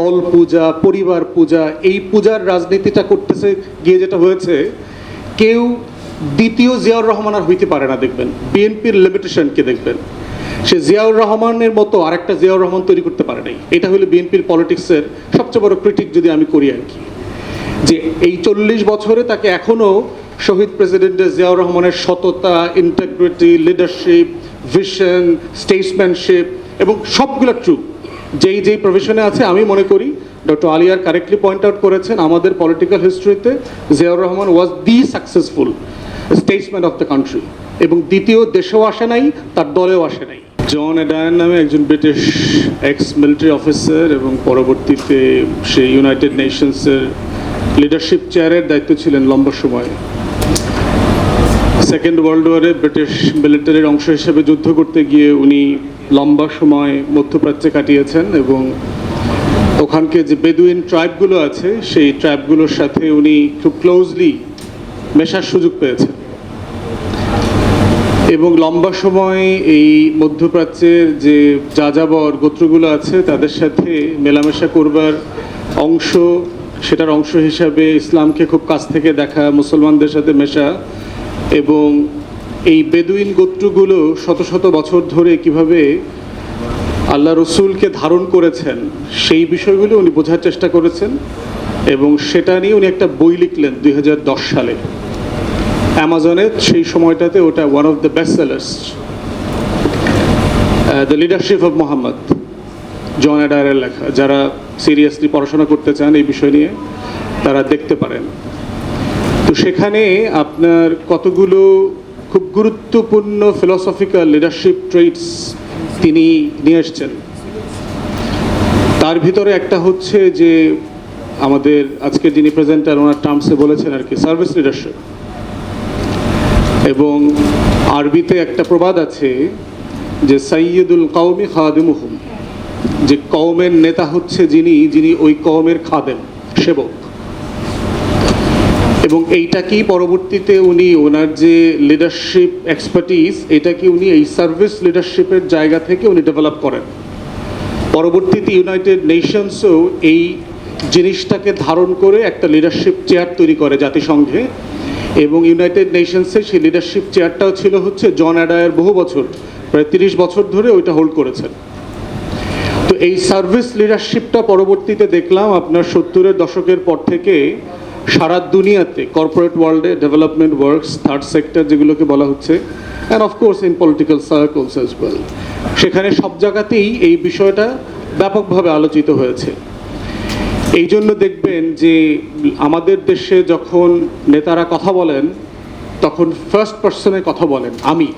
দল পূজা, পরিবার পূজা, এই পূজার রাজনীতিটা করতেছে গিয়ে যেটা হয়েছে, কেউ দ্বিতীয় জিয়াউর রহমান আর হইতে পারে না, দেখবেন। বিএনপির লিমিটেশনকে দেখবেন। সে জিয়াউর রহমানের মতো আরেকটা জিয়াউর রহমান তৈরি করতে পারে নাই। এটা হলো বিএনপির পলিটিক্সের সবচেয়ে বড় ক্রিটিক যদি আমি করি আর কি। যে এই চল্লিশ বছরে তাকে এখনও শহীদ প্রেসিডেন্টের জিয়াউর রহমানের সততা ইন্টাগ্রিটি লিডারশিপ ভিশন স্টেটসম্যানশিপ এবং সবগুলো ট্রু যেই যেই প্রফেশনে আছে, আমি মনে করি ডক্টর আলিয়ার কারেক্টলি পয়েন্ট আউট করেছেন, আমাদের political হিস্ট্রিতে Ziaur Rahman was the successful statesman of the country এবং দ্বিতীয় দেশেও আসে নাই, তার দলেও আসে নাই। জন এডায়ন নামে একজন ব্রিটিশ এক্স মিলিটারি অফিসার এবং পরবর্তীতে সে ইউনাইটেড নেশনসের লিডারশিপ চেয়ারের দায়িত্ব ছিলেন লম্বা সময়। সেকেন্ড ওয়ার্ল্ড ওয়ারে ব্রিটিশ মিলিটারির অংশ হিসেবে যুদ্ধ করতে গিয়ে উনি লম্বা সময় মধ্যপ্রাচ্যে কাটিয়েছেন এবং ওখানকে যে বেদুইন ট্রাইবগুলো আছে, সেই ট্রাইবগুলোর সাথে উনি খুব ক্লোজলি মেশার সুযোগ পেয়েছেন। এবং লম্বা সময় এই মধ্যপ্রাচ্যের যে যাযাবর গোত্রগুলো আছে, তাদের সাথে মেলামেশা করবার অংশ, সেটার অংশ হিসাবে ইসলামকে খুব কাছ থেকে দেখা, মুসলমানদের সাথে মেশা এবং এই বেদুইন গোত্রগুলো শত শত বছর ধরে কীভাবে আল্লাহ রসুলকে ধারণ করেছেন, সেই বিষয়গুলো উনি বোঝার চেষ্টা করেছেন এবং সেটা নিয়ে উনি একটা বই লিখলেন দু হাজার দশ সালে। অ্যামাজনে সেই সময়টাতে ওটা one of the best sellers the leadership of Muhammad John অ্যাডারের লেখা। যারা সিরিয়াসলি পড়াশোনা করতে চান এই বিষয় নিয়ে তারা দেখতে পারেন। তো সেখানে আপনার কতগুলো খুব গুরুত্বপূর্ণ ফিলসফিক্যাল লিডারশিপ ট্রেটস তিনি নিয়ে এসছেন। তার ভিতরে একটা হচ্ছে যে আমাদের আজকে যিনি প্রেজেন্টার ওনার টার্মসে বলেছেন আর কি সার্ভিস লিডারশিপ এবং আরবিতে একটা প্রবাদ আছে যে সাইয়দুল কওমি খাদিমুহুম যে কওমের নেতা হচ্ছে যিনি যিনি ওই কওমের খাদেম, সেবক। এবং এইটা কি পরবর্তীতে উনি ওনার যে লিডারশিপ এক্সপার্টিস এটা কি উনি এই সার্ভিস লিডারশিপের জায়গা থেকে উনি ডেভেলপ করেন? পরবর্তীতে ইউনাইটেড নেশনসও এই জিনিসটাকে ধারণ করে একটা লিডারশিপ চেয়ার তৈরি করে জাতিসংঘে এবং ইউনাইটেড নেশনসের সেই লিডারশিপ চেয়ারটাও ছিল হচ্ছে জন অ্যাডায়ের বহু বছর, প্রায় তিরিশ বছর ধরে ওইটা হোল্ড করেছেন। তো এই সার্ভিস লিডারশিপটা পরবর্তীতে দেখলাম আপনার সত্তরের দশকের পর থেকে সারা দুনিয়াতে কর্পোরেট ওয়ার্ল্ডে ডেভেলপমেন্ট ওয়ার্কস থার্ড সেক্টর যেগুলোকে বলা হচ্ছে and of course in political circles as well সেখানে সব জায়গাতেই এই বিষয়টা ব্যাপকভাবে আলোচিত হয়েছে। এই জন্য দেখবেন যে আমাদের দেশে যখন নেতারা কথা বলেন, তখন ফার্স্ট পার্সনে কথা বলেন আমি।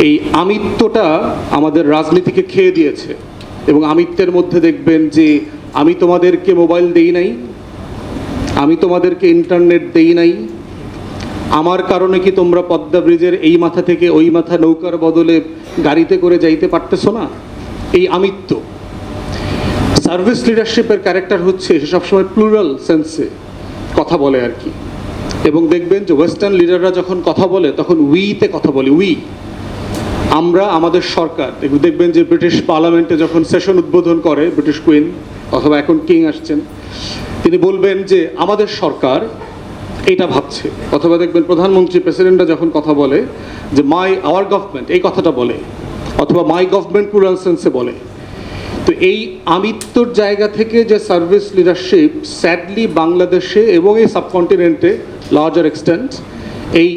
এই আমিত্বটা আমাদের রাজনীতিকে খেয়ে দিয়েছে। এবং আমিত্বের মধ্যে দেখবেন যে আমি তোমাদেরকে মোবাইল দেই নাই আমি তোমাদেরকে ইন্টারনেট দেই নাই। আমার কারণে কি তোমরা পদ্মা ব্রিজের এই মাথা থেকে ওই মাথা নৌকার বদলে গাড়িতে করে যাইতে পারতেছো না? এই আমিত্ব। সার্ভিস লিডারশিপের ক্যারেক্টার হচ্ছে সে সবসময় প্লুরাল সেন্সে কথা বলে আর কি। এবং দেখবেন যে ওয়েস্টার্ন লিডাররা যখন কথা বলে, তখন উইতে কথা বলে উই আমরা, আমাদের সরকার। দেখবেন- যে ব্রিটিশ পার্লামেন্টে যখন সেশন উদ্বোধন করে, ব্রিটিশ কুইন অথবা এখন কিং আসছেন তিনি বলবেন যে আমাদের সরকার এটা ভাবছে। অথবা দেখবেন প্রধানমন্ত্রী, প্রেসিডেন্টরা যখন কথা বলে যে মাই আওয়ার গভর্নমেন্ট এই কথাটা বলে, অথবা মাই গভর্নমেন্ট প্লুরাল সেন্সে বলে। তো এই আমিত্বর জায়গা থেকে যে সার্ভিস লিডারশিপ স্যাডলি বাংলাদেশে এবং এই সাবকন্টিনেন্টে লার্জার এক্সটেন্ট এই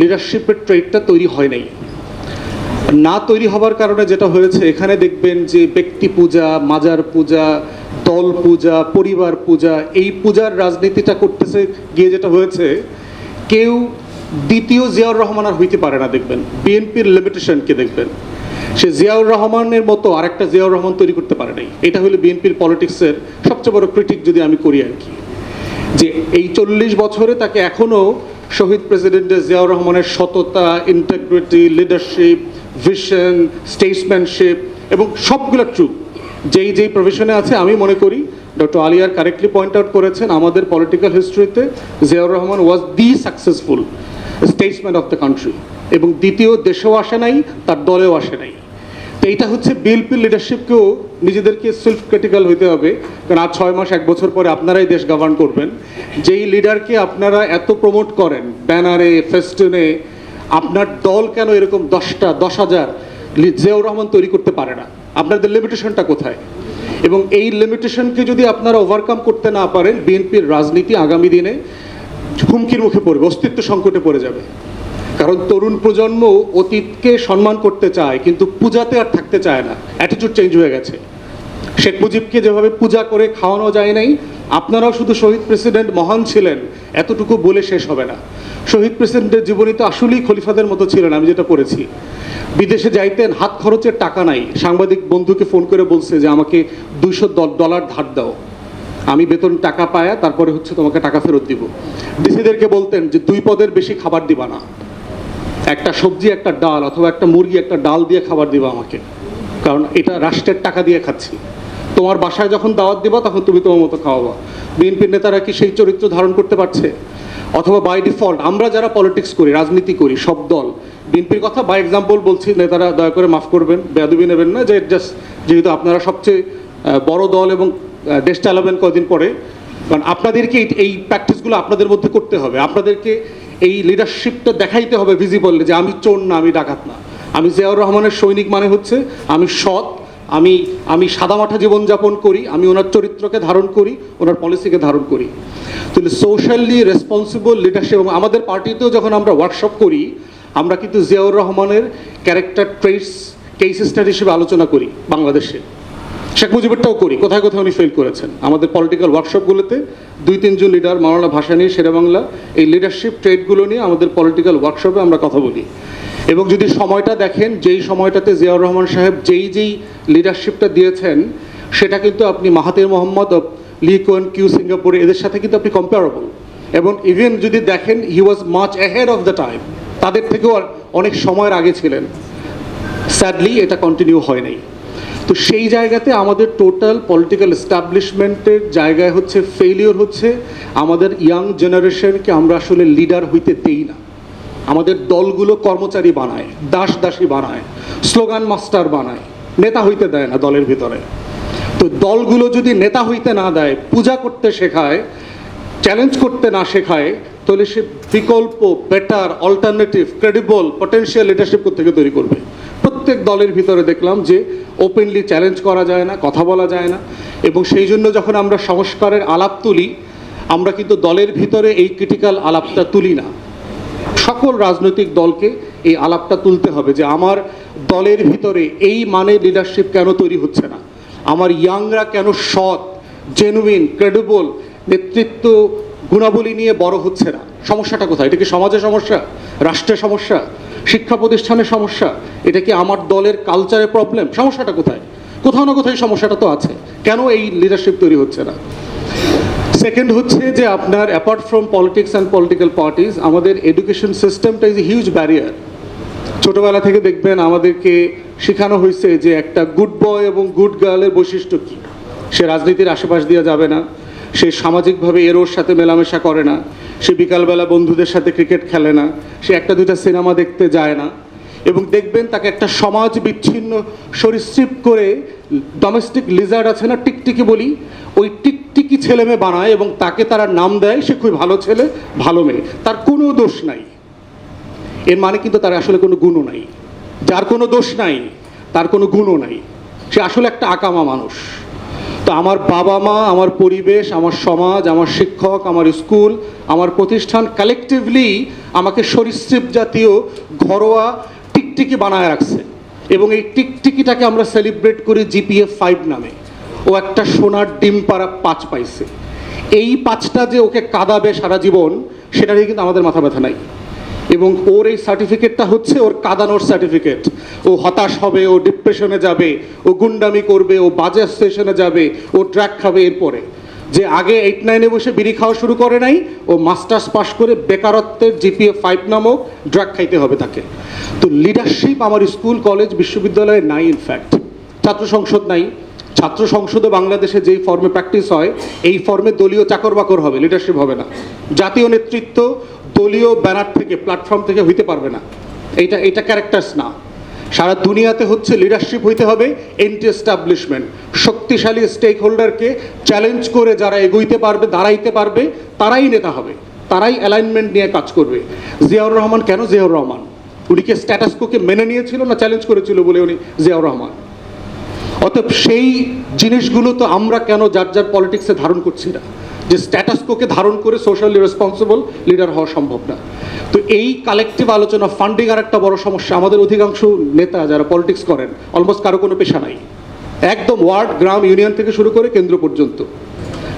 লিডারশিপের ট্রেডটা তৈরি হয় নাই। না তৈরি হবার কারণে যেটা হয়েছে, এখানে দেখবেন যে ব্যক্তি পূজা, মাজার পূজা, দল পূজা, পরিবার পূজা, এই পূজার রাজনীতিটা করতেছে গিয়ে যেটা হয়েছে, কেউ দ্বিতীয় জিয়াউর রহমান আর হইতে পারে না দেখবেন। বিএনপির লিমিটেশনকে দেখবেন। সে জিয়াউর রহমানের মতো আরেকটা জিয়াউর রহমান তৈরি করতে পারে নাই। এটা হলো বিএনপির পলিটিক্সের সবচেয়ে বড় ক্রিটিক যদি আমি করি আর কি। যে এই চল্লিশ বছরে তাকে এখনও শহীদ প্রেসিডেন্টের জিয়াউর রহমানের সততা ইন্টাগ্রিটি লিডারশিপ ভিশন স্টেটসম্যানশিপ এবং সবগুলো ট্রু যেই যেই প্রফেশনে আছে, আমি মনে করি ডক্টর আলিয়ার কারেক্টলি পয়েন্ট আউট করেছেন, আমাদের political হিস্ট্রিতে Ziaur Rahman was the successful statesman of the country এবং দ্বিতীয়, দেশেও আসে নাই, তার দলেও আসে নাই। তো এইটা হচ্ছে বিএনপির লিডারশিপকেও নিজেদেরকে সেলফ ক্রিটিক্যাল হইতে হবে, কারণ আজ ছয় মাস, এক বছর পরে আপনারাই দেশ গভর্ন করবেন। যেই লিডারকে আপনারা এত প্রমোট করেন, ব্যানারে ফেস্টুনে আপনার দল কেন এরকম দশটা, দশ হাজার জিয়াউর রহমান তৈরি করতে পারে না? আপনাদের লিমিটেশনটা কোথায়? এবং এই লিমিটেশনকে যদি আপনারা ওভারকাম করতে না পারেন, বিএনপির রাজনীতি আগামী দিনে হুমকির মুখে পড়বে, অস্তিত্ব সংকটে পড়ে যাবে। কারণ তরুণ প্রজন্ম অতীতকে সম্মান করতে চায়, কিন্তু পূজাতে আর থাকতে চায় না। অ্যাটিটিউড চেঞ্জ হয়ে গেছে। শেখ মুজিবকে যেভাবে পূজা করে খাওয়ানো যায় নাই, আপনারাও শুধু শহীদ প্রেসিডেন্ট মহান ছিলেন, এতটুকু বলে শেষ হবে না। শহীদ প্রেসিডেন্টের জীবনী তো আসলেই খলিফাদের মতো ছিলেন আমি যেটা পড়েছি। বিদেশে যাইতেন, হাত খরচের টাকা নাই। সাংবাদিক বন্ধুকে ফোন করে বলছে যে, আমাকে দুইশো ডলার ধার দাও। আমি বেতন টাকা পায়া, তারপরে হচ্ছে তোমাকে টাকা ফেরত দিব। ডিসিদেরকে বলতেন যে, দুই পদের বেশি খাবার দিবা না। একটা সবজি, একটা ডাল, অথবা একটা মুরগি, একটা ডাল দিয়ে খাবার দিবা আমাকে। কারণ এটা রাষ্ট্রের টাকা দিয়ে খাচ্ছি। তোমার বাসায় যখন দাওয়াত দিবা, তখন তুমি তোমার মতো খাওয়াবা। বিএনপির নেতারা কি সেই চরিত্র ধারণ করতে পারছে? অথবা বাই ডিফল্ট আমরা যারা পলিটিক্স করি, রাজনীতি করি, সব দল, বিএনপির কথা বাই এক্সাম্পল বলছি, নেতারা দয়া করে মাফ করবেন, বেয়াদবি নেবেন না যে জাস্ট যেহেতু আপনারা সবচেয়ে বড় দল এবং দেশ চালাবেন কদিন পরে, কারণ আপনাদেরকে এই প্র্যাকটিসগুলো আপনাদের মধ্যে করতে হবে। আপনাদেরকে এই লিডারশিপটা দেখাইতে হবে ভিজিবল যে আমি চোর না, আমি ডাকাত না। আমি জিয়াউর রহমানের সৈনিক মানে হচ্ছে, আমি সৎ আমি আমি সাদামাঠা জীবনযাপন করি, আমি ওনার চরিত্রকে ধারণ করি, ওনার পলিসিকে ধারণ করি। তাহলে সোশ্যালি রেসপন্সিবল লিডারশিপ এবং আমাদের পার্টিতেও যখন আমরা ওয়ার্কশপ করি, আমরা কিন্তু জিয়াউর রহমানের ক্যারেক্টার ট্রেটস কেস স্টাডি হিসেবে আলোচনা করি বাংলাদেশে। শেখ মুজিবেরটাও করি, কোথায় কোথায় উনি ফেল করেছেন। আমাদের পলিটিক্যাল ওয়ার্কশপগুলোতে দুই তিনজন লিডার মাওলানা ভাসানী, শেরেবাংলা, এই লিডারশিপ ট্রেডগুলো নিয়ে আমাদের পলিটিক্যাল ওয়ার্কশপে আমরা কথা বলি। এবং যদি সময়টা দেখেন, যেই সময়টাতে জিয়াউর রহমান সাহেব যেই যেই লিডারশিপটা দিয়েছেন, সেটা কিন্তু আপনি মাহাতির মোহাম্মদ লি কোয়েন কিউ সিঙ্গাপুরে, এদের সাথে কিন্তু আপনি কম্পারেবল এবং ইভেন যদি দেখেন he was much ahead of the time তাদের থেকেও অনেক সময়ের আগে ছিলেন। স্যাডলি এটা কন্টিনিউ হয় নাই। তো সেই জায়গাতে আমাদের টোটাল পলিটিক্যাল এস্টাবলিশমেন্টের জায়গায় হচ্ছে ফেলিওর হচ্ছে। আমাদের ইয়াং জেনারেশনকে আমরা আসলে লিডার হইতে দেই না। আমাদের দলগুলো কর্মচারী বানায়, দাস দাসী বানায়, স্লোগান মাস্টার বানায়, নেতা হইতে দেয় না দলের ভিতরে। তো দলগুলো যদি নেতা হইতে না দেয়, পূজা করতে শেখায় চ্যালেঞ্জ করতে না শেখায়, তাহলে সে বিকল্প better alternative credible potential leadership থেকে তৈরি করবে? প্রত্যেক দলের ভিতরে দেখলাম যে ওপেনলি চ্যালেঞ্জ করা যায় না, কথা বলা যায় না। এবং সেই জন্য যখন আমরা সংস্কারের আলাপ তুলি, আমরা কিন্তু দলের ভিতরে এই ক্রিটিক্যাল আলাপটা তুলি না। সকল রাজনৈতিক দলকে এই আলাপটা তুলতে হবে যে আমার দলের ভিতরে এই মানে লিডারশিপ কেন তৈরি হচ্ছে না? আমার ইয়াংরা কেন সৎ জেনুইন ক্রেডিবল নেতৃত্ব গুণাবলী নিয়ে বড় হচ্ছে না? সমস্যাটা কোথায়? এটা কি সমাজের সমস্যা? রাষ্ট্রের সমস্যা? শিক্ষা প্রতিষ্ঠানের সমস্যা? এটা কি আমার দলের কালচারের প্রবলেম সমস্যাটা কোথায়? কোথাও না কোথায় সমস্যাটা তো আছে। কেন এই লিডারশিপ তৈরি হচ্ছে না? সেকেন্ড হচ্ছে যে আপনার apart from politics and political parties আমাদের এডুকেশন সিস্টেমটা ইজ এ হিউজ ব্যারিয়ার ছোটবেলা থেকে দেখবেন আমাদেরকে শেখানো হয়েছে যে একটা গুড বয় এবং গুড গার্লের বৈশিষ্ট্য কী। সে রাজনীতির আশেপাশ দিয়ে যাবে না, সে সামাজিকভাবে এর ওর সাথে মেলামেশা করে না, সে বিকালবেলা বন্ধুদের সাথে ক্রিকেট খেলে না, সে একটা দুইটা সিনেমা দেখতে যায় না এবং দেখবেন তাকে একটা সমাজ বিচ্ছিন্ন সরীসৃপ করে ডোমেস্টিক লিজার্ড আছে না, টিকটিকি বলি, ওই টিকটিকি ছেলে মেয়ে বানায় এবং তাকে তারা নাম দেয়, সে খুবই ভালো ছেলে, ভালো মেয়ে। তার কোনো দোষ নাই। এর মানে কিন্তু তার আসলে কোনো গুণও নাই। যার কোনো দোষ নাই, তার কোনো গুণও নাই। সে আসলে একটা আকামা মানুষ। তো আমার বাবা মা, আমার পরিবেশ, আমার সমাজ, আমার শিক্ষক, আমার স্কুল, আমার প্রতিষ্ঠান কালেকটিভলি আমাকে সরীসৃপ জাতীয় ঘরোয়া টিকটিকি বানায় রাখছে। এবং এই টিকটিকিটাকে আমরা সেলিব্রেট করি জিপিএফ ফাইভ নামে। ও একটা সোনার ডিম পাড়া পাঁচ পাইছে। এই পাঁচটা যে ওকে কাঁদাবে সারা জীবন, সেটা নিয়ে কিন্তু আমাদের মাথা ব্যথা নাই। এবং ওর এই সার্টিফিকেটটা হচ্ছে ওর কাদানোর সার্টিফিকেট ও হতাশ হবে, ও ডিপ্রেশনে যাবে, ও গুন্ডামি করবে, ও বাজে স্টেশনে যাবে, ও ট্র্যাক খাবে এরপরে। যে আগে এইট নাইনে বসে বিড়ি খাওয়া শুরু করে নাই, ও মাস্টার্স পাশ করে বেকারত্বের জিপিএ ফাইভ নামক ড্রাগ খাইতে হবে তাকে। তো লিডারশিপ আমার স্কুল কলেজ বিশ্ববিদ্যালয়ে নাই ইনফ্যাক্ট ছাত্র সংসদ নাই। ছাত্র সংসদে বাংলাদেশে যেই ফর্মে প্র্যাকটিস হয়, এই ফর্মে দলীয় চাকর বাকর হবে লিডারশিপ হবে না। জাতীয় নেতৃত্ব দলীয় ব্যানার থেকে প্ল্যাটফর্ম থেকে হইতে পারবে না। এইটা এটা ক্যারেক্টার্স না। সারা দুনিয়াতে হচ্ছে লিডারশিপ হইতে হবে এন্টি এস্টাবলিশমেন্ট শক্তিশালী স্টেক হোল্ডারকে চ্যালেঞ্জ করে যারা এগোইতে পারবে, দাঁড়াইতে পারবে, তারাই নেতা হবে। তারাই অ্যালাইনমেন্ট নিয়ে কাজ করবে। জিয়াউর রহমান কেন জিয়াউর রহমান? উনি কি স্ট্যাটাসকোকে মেনে নিয়েছিল না চ্যালেঞ্জ করেছিল বলে উনি জিয়াউর রহমান? অতএব সেই জিনিসগুলো তো আমরা কেন যার যার পলিটিক্সে ধারণ করছি না? যে স্ট্যাটাসকোকে ধারণ করে সোশ্যালি রেসপন্সিবল লিডার হওয়া সম্ভব না। তো এই কালেকটিভ আলোচনা ফান্ডিং আর একটা বড় সমস্যা, আমাদের অধিকাংশ নেতা যারা পলিটিক্স করেন অলমোস্ট কারও কোনো পেশা নাই। একদম ওয়ার্ড, গ্রাম ইউনিয়ন থেকে শুরু করে কেন্দ্র পর্যন্ত।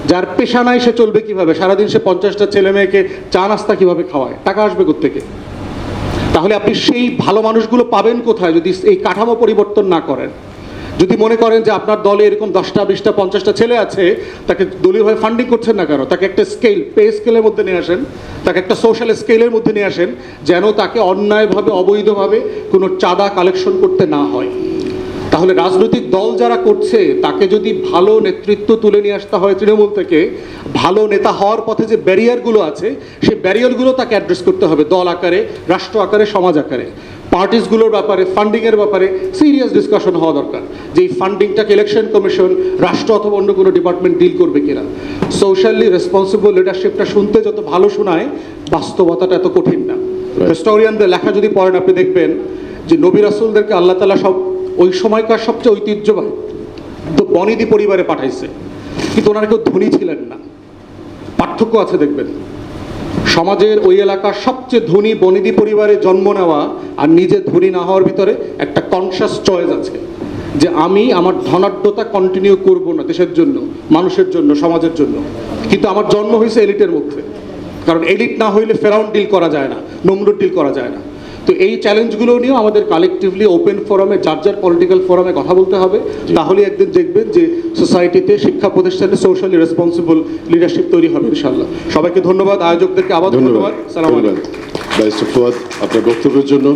যার পেশা নাই, সে চলবে কীভাবে? সারাদিন সে পঞ্চাশটা ছেলে মেয়েকে চা নাস্তা কীভাবে খাওয়ায়? টাকা আসবে থেকে তাহলে আপনি সেই ভালো মানুষগুলো পাবেন কোথায় যদি এই কাঠামো পরিবর্তন না করেন? যদি মনে করেন যে আপনার দলে এরকম দশটা, বিশটা, পঞ্চাশটা ছেলে আছে, তাকে দলীয়ভাবে ফান্ডিং করছেন না কেন? তাকে একটা স্কেল পে স্কেলের মধ্যে নিয়ে আসেন, তাকে একটা সোশ্যাল স্কেলের মধ্যে নিয়ে আসেন, যেন তাকে অন্যায়ভাবে, অবৈধভাবে কোনো চাঁদা কালেকশন করতে না হয়। তাহলে রাজনৈতিক দল যারা করছে, তাকে যদি ভালো নেতৃত্ব তুলে নিয়ে আসতে হয় তৃণমূল থেকে, ভালো নেতা হওয়ার পথে যে ব্যারিয়ারগুলো আছে, সেই ব্যারিয়ারগুলো তাকে অ্যাড্রেস করতে হবে, দল আকারে, রাষ্ট্র আকারে, সমাজ আকারে। পার্টিসগুলোর ব্যাপারে ফান্ডিংয়ের ব্যাপারে সিরিয়াস ডিসকাশন হওয়া দরকার। যে এই ফান্ডিংটাকে ইলেকশন কমিশন রাষ্ট্র অথবা অন্য কোনো ডিপার্টমেন্ট ডিল করবে কিনা। সোশ্যালি রেসপন্সিবল লিডারশিপটা শুনতে যত ভালো শোনায় বাস্তবতাটা এত কঠিন না। হিস্টোরিয়ানদের লেখা যদি পড়েন আপনি দেখবেন যে নবী রাসুলদেরকে আল্লাহ তালা সব ওই সময়কার সবচেয়ে ঐতিহ্যবাহী তো বনিদি পরিবারে পাঠাইছে। কিন্তু ওনারা কেউ ধনী ছিলেন না। পার্থক্য আছে দেখবেন। সমাজের ওই এলাকার সবচেয়ে ধনী বনিদি পরিবারে জন্ম নেওয়া আর নিজে ধনী না হওয়ার ভিতরে একটা কনসাস চয়েস আছে যে আমি আমার ধনাঢ্যতা কন্টিনিউ করব না দেশের জন্য, মানুষের জন্য, সমাজের জন্য। কিন্তু আমার জন্ম হয়েছে এলিটের মধ্যে। কারণ এলিট না হইলে ফেরাউন্ড ডিল করা যায় না, নমরুদ ডিল করা যায় না। তো এই চ্যালেঞ্জগুলো নিয়েও আমাদের কালেকটিভলি ওপেন ফোরামে যার যার পলিটিক্যাল ফোরামে কথা বলতে হবে। তাহলে একদিন দেখবেন যে সোসাইটিতে শিক্ষা প্রতিষ্ঠানে সোশ্যালি রেসপন্সিবল লিডারশিপ তৈরি হবে ইনশাল্লাহ সবাইকে ধন্যবাদ। আয়োজকদেরকে আবার ধন্যবাদ। সালাম আলাইকুম। আপনার বক্তব্যের জন্য।